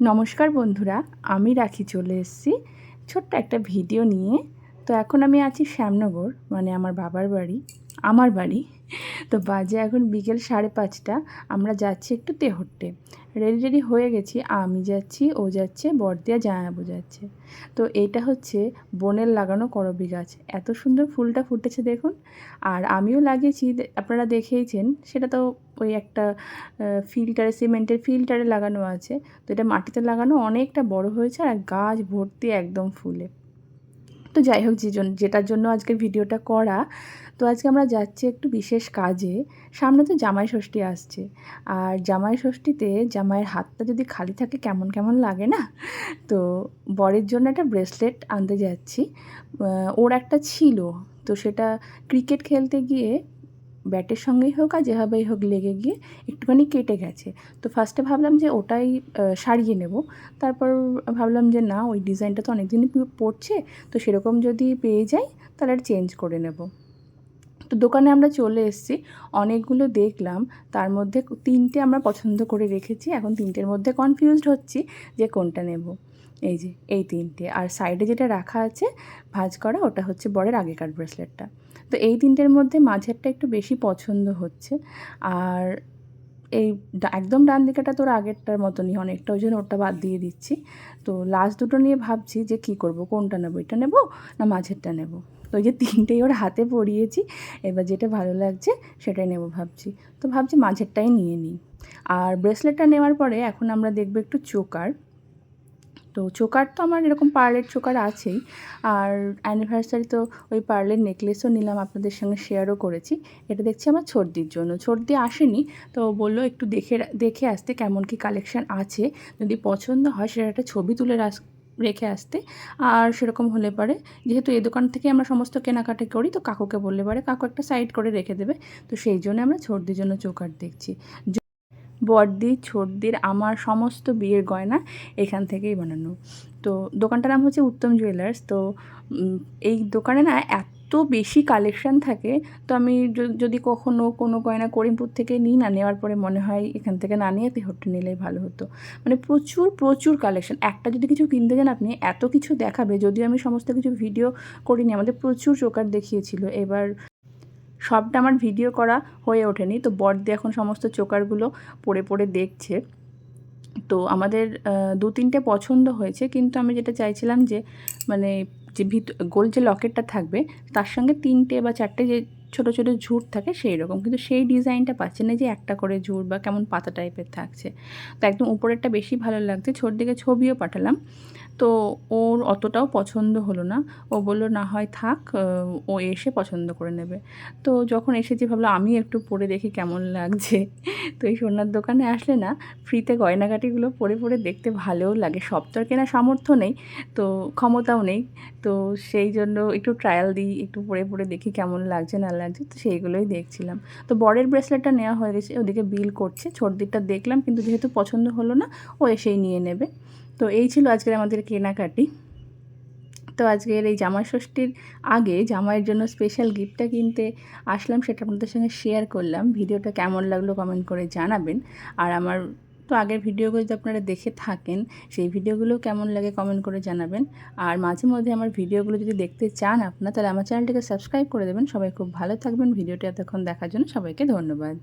নমস্কার বন্ধুরা আমি রাখি চলে এসেছি ছোট্ট একটা ভিডিও নিয়ে। তো এখন আমি আছি শ্যামনগর মানে আমার বাবার বাড়ি, আমার বাড়ি। তো বাজে এখন বিকেল সাড়ে পাঁচটা, আমরা যাচ্ছি একটু তেহট্টে। রেডি রেডি হয়ে গেছি, আমি যাচ্ছি, ও যাচ্ছে, বর্দিয়া জামাইবাবু যাচ্ছে। তো এইটা হচ্ছে বনের লাগানো করবি গাছ। এত সুন্দর ফুলটা ফুটেছে দেখুন। আর আমিও লাগিয়েছি আপনারা দেখেইছেন, সেটা তো ওই একটা ফিল্টারে, সিমেন্টের ফিল্টারে লাগানো আছে। তো এটা মাটিতে লাগানো অনেকটা বড় হয়েছে, আর গাছ ভর্তি একদম ফুলে। তো যাই হোক যে যেটার জন্য আজকে ভিডিওটা করা, তো আজকে আমরা যাচ্ছি একটু বিশেষ কাজে। সামনে তো জামাই ষষ্ঠী আসছে। আর জামাই ষষ্ঠীতে জামাইয়ের হাতটা যদি খালি থাকে, কেমন কেমন লাগে না? তো বরের জন্য একটা ব্রেসলেট আনতে যাচ্ছি। ওর একটা ছিল, তো সেটা ক্রিকেট খেলতে গিয়ে ব্যাটের সঙ্গেই হোক আর যেভাবেই হোক লেগে গিয়ে একটুখানি কেটে গেছে। তো ফার্স্টে ভাবলাম যে ওটাই সারিয়ে নেব। তারপর ভাবলাম যে না, ওই ডিজাইনটা তো অনেক দিনই পড়ছে, তো সেরকম যদি পেয়ে যাই, তাহলে আর চেঞ্জ করে নেব। তো দোকানে আমরা চলে এসেছি, অনেকগুলো দেখলাম, তার মধ্যে তিনটে আমরা পছন্দ করে রেখেছি, এখন তিনটের মধ্যে কনফিউজড হচ্ছি যে কোনটা নেব। এই যে, এই তিনটে। আর সাইডে যেটা রাখা আছে, ভাঁজ করা, ওটা হচ্ছে বরের আগেকার ব্রেসলেটটা তো এই তিনটের মধ্যে মাঝেরটা একটু বেশি পছন্দ হচ্ছে। আর এই একদম ডান দিকেটা তোর আগেরটার মতনই, অনেকটা ওই জন্য ওটা বাদ দিয়ে দিচ্ছি। তো লাস্ট দুটো নিয়ে ভাবছি যে কি করব, কোনটা নেব, এটা নেব না মাঝেরটা নেব? তো ওই যে তিনটেই ওর হাতে পরিয়েছি, এবার যেটা ভালো লাগছে সেটাই নেব ভাবছি। তো ভাবছি মাঝেরটাই নিয়ে নিই। আর ব্রেসলেটটা নেওয়ার পরে এখন আমরা দেখব একটু চোকার। তো চোকার তো আমার এরকম পার্লের চোকার আছেই। আর অ্যানিভার্সারি তো ওই পার্লের নেকলেসও নিলাম আপনাদের সঙ্গে শেয়ারও করেছি। এটা দেখছি আমার ছর্দির জন্য। ছর্দি আসেনি, তো বলল একটু দেখে দেখে আসতে কেমন কি কালেকশান আছে। যদি পছন্দ হয় সেটা একটা ছবি তুলে রাস রেখে আসতে। আর সেরকম হলে পারে, যেহেতু এই দোকান থেকে আমরা সমস্ত কেনাকাটা করি, তো কাকুকে বললে পারে, কাকু একটা সাইড করে রেখে দেবে। তো সেই জন্য আমরা ছর্দির জন্য চোকার দেখছি। বড়দি ছোটদির আমার সমস্ত বিয়ের গয়না এখান থেকেই বানানো। তো দোকানটার নাম হচ্ছে উত্তম জুয়েলার্স তো এই দোকানে না এত বেশি কালেকশন থাকে, তো আমি যদি কখনো কোনো গয়না করিমপুর থেকে নিই না, নেওয়ার পরে মনে হয় এখান থেকে না নিয়ে তেহট্টে নিলেই ভালো হতো। মানে প্রচুর প্রচুর কালেকশন একটা যদি কিছু কিনতে যান আপনি, এত কিছু দেখাবে, যদিও আমি সমস্ত কিছু ভিডিও করিনি, আমাদের প্রচুর চোকার দেখিয়েছিল। এবার সবটা আমার ভিডিও করা হয়ে ওঠেনি। তো বর্দি এখন সমস্ত চোকারগুলো পড়ে পড়ে দেখছে। তো আমাদের দু তিনটে পছন্দ হয়েছে, কিন্তু আমি যেটা চাইছিলাম যে মানে যে ভিত, গোল যে লকেটটা থাকবে, তার সঙ্গে তিনটে বা চারটে যে ছোটো ছোটো ঝুট থাকে সেই রকম কিন্তু সেই ডিজাইনটা পাচ্ছে না যে একটা করে ঝুট বা কেমন পাতা টাইপের থাকছে। তো একদম উপরেরটা বেশি ভালো লাগছে। ছোট দিকে ছবিও পাঠালাম। তো ওর অতটাও পছন্দ হলো না। ও বলল, না, হয় থাক ও এসে পছন্দ করে নেবে। তো যখন এসেছি ভাবলাম, আমি একটু পরে দেখি কেমন লাগছে। তো এই সোনার দোকানে আসলে না, ফ্রিতে গয়নাগাটিগুলো পরে পরে দেখতে ভালোও লাগে। সব আর কেনার সামর্থ্য নেই, তো ক্ষমতাও নেই। তো সেই জন্য একটু ট্রায়াল দিই, একটু পরে পরে দেখি কেমন লাগছে, না লাগছে তো সেইগুলোই দেখছিলাম। তো বরের ব্রেসলেটটা নেওয়া হয়ে গেছে, ওদিকে বিল করছে ছোট দিকটা দেখলাম কিন্তু যেহেতু পছন্দ হলো না, ও এসেই নিয়ে নেবে। তো এই ছিল আজকের আমাদের কেনাকাটি। তো আজকের এই জামাই ষষ্ঠীর আগে জামাইয়ের জন্য স্পেশাল গিফটটা কিনতে আসলাম, সেটা আপনাদের সঙ্গে শেয়ার করলাম। ভিডিওটা কেমন লাগল কমেন্ট করে জানাবেন। আর আমার তো আগের ভিডিওগুলো যদি আপনারা দেখে থাকেন, সেই ভিডিওগুলো কেমন লাগে কমেন্ট করে জানাবেন। আর মাঝে মধ্যে আমার ভিডিওগুলো যদি দেখতে চান আপনারা, তাহলে আমার চ্যানেলটিকে সাবস্ক্রাইব করে দেবেন। সবাই খুব ভালো থাকবেন। ভিডিওটি এতক্ষণ দেখার জন্য সবাইকে ধন্যবাদ।